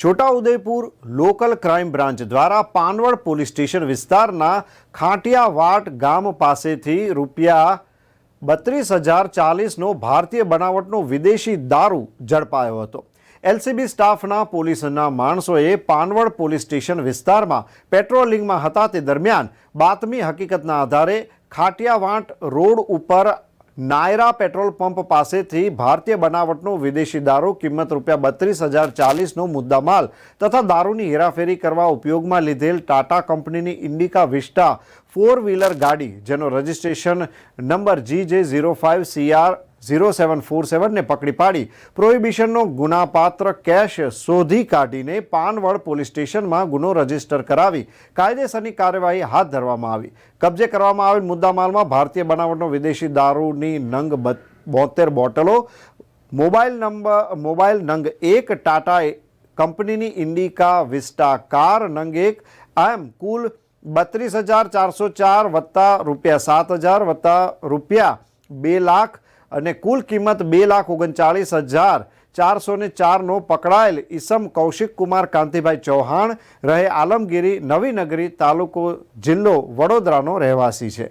Chhota Udepur local crime branch દ્વારા Panvad police station વિસ્તારના ખાંટિયાવાટ ગામ પાસેથી રૂપિયા બત્રીસ હજાર ચાલીસનો ભારતીય બનાવટનો વિદેશી દારૂ ઝડપાયો હતો. એલસીબી સ્ટાફના પોલીસના માણસોએ પાનવડ પોલીસ સ્ટેશન વિસ્તારમાં પેટ્રોલિંગમાં હતા તે દરમિયાન બાતમી હકીકતના આધારે ખાટિયાવાંટ રોડ ઉપર નાયરા પેટ્રોલ પંપ પાસેથી ભારતીય બનાવટનો વિદેશી દારૂ કિંમત રૂપિયા બત્રીસ હજાર ચાલીસનો મુદ્દામાલ તથા દારૂની હેરાફેરી કરવા ઉપયોગમાં લીધેલ ટાટા કંપનીની ઇન્ડિકા વિસ્ટા ફોર વ્હીલર ગાડી, જેનો registration number G J zero five CR zero seven four સેવનને પકડી પાડી. પ્રોહિબિશનનો ગુનાપાત્ર કેશ શોધી કાઢીને પાનવડ પોલીસ સ્ટેશનમાં ગુનો રજિસ્ટર કરાવી. કાયદેસરની કાર્યવાહી હાથ ધરવામાં આવી. કબજે કરવામાં આવેલ મુદ્દામાલમાં ભારતીય બનાવટનો વિદેશી દારૂની નંગ બત- બોતેર બોટલો, મોબાઈલ નંબર, મોબાઈલ નંગ એક, ટાટા કંપનીની ઇન્ડિકા વિસ્ટા કાર નંગ એક એમ કુલ બત્રીસ હજાર ચારસો ચાર વત્તા રૂપિયા સાત હજાર વત્તા રૂપિયા બે લાખ અને કુલ કિંમત બે લાખ ઓગણચાળીસ હજાર ચારસો ને ચારનો પકડાયેલ ઈસમ કૌશિક કુમાર કાંતિભાઈ ચૌહાણ રહે આલમગીરી નવીનગરી તાલુકો જિલ્લો વડોદરાનો રહેવાસી છે.